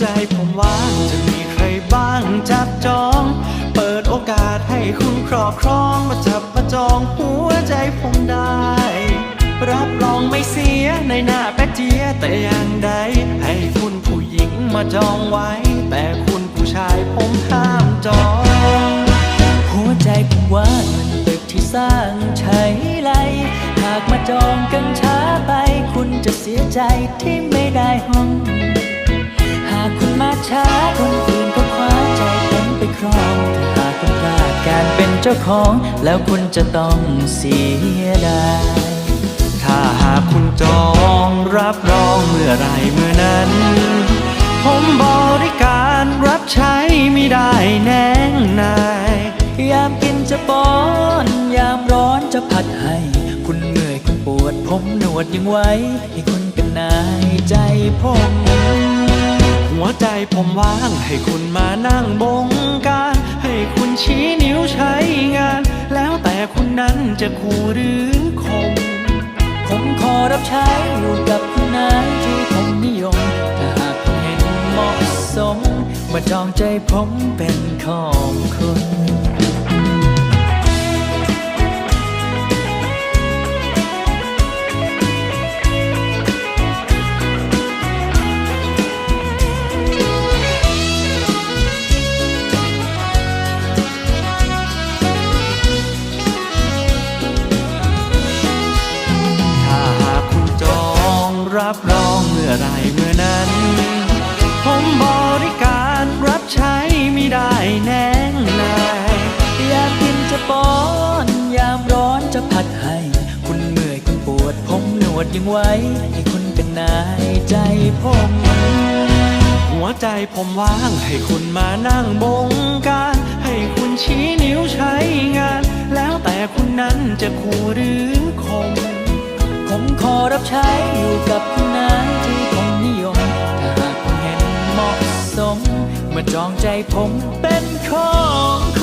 ใจผมว่าจะมีใครบ้างจับจอง เปิดโอกาสให้คุณครอบครองมาจับมาจองหัวใจผมได้ รับรองไม่เสียในหน้าแป๊กเจียแต่อย่างใด ให้คุณผู้หญิงมาจองไว้ แต่คุณผู้ชายผมห้ามจอง หัวใจผมว่ามันตึกที่สร้างใช้ไรหากมาจองกันช้าไป คุณจะเสียใจที่ไม่ได้ห้องากคุณมาช้าคนอื่นก็คว้าใจผมไปครองถ้าหากคุณพลาดการเป็นเจ้าของ แล้วคุณจะต้องเสียดายถ้าหากคุณจองรับรองเมื่อไรเมื่อนั้น ผมบริการรับใช้ไม่ได้แน่งนายยามกินจะป้อน ยามร้อนจะผัดให้ คุณเมื่อยคุณปวดผมหนวดยังไว้ ให้คุณเป็นนายใจผม ใจผมว่าง ให้คุณมานั่งบงการ ให้คุณชี้นิ้วใช้งาน แล้วแต่คุณนั้นจะคู่หรือคมผมขอรับใช้อยู่กับคุณนายที่ผมนิยม ถ้าหากคุณเห็นเหมาะสม มาจองใจผมเป็นของคุณ องเมื่อไรเมื่อนั้น ผมบริการรับใช้ไม่ได้แน่งนายยามกินจะป้อน ยามร้อนจะผัดให้ คุณเมื่อยคุณปวด ผมหนวดยังไว้ ให้คุณเป็นนายใจผม หัวใจผมว่างให้คุณมานั่งบงการ ให้คุณชี้นิ้วใช้งาน แล้วแต่คุณนั้นจะคู่หรือคมผมขอรับใช้อยู่กับคุณนาย มาจองใจผมเป็นของ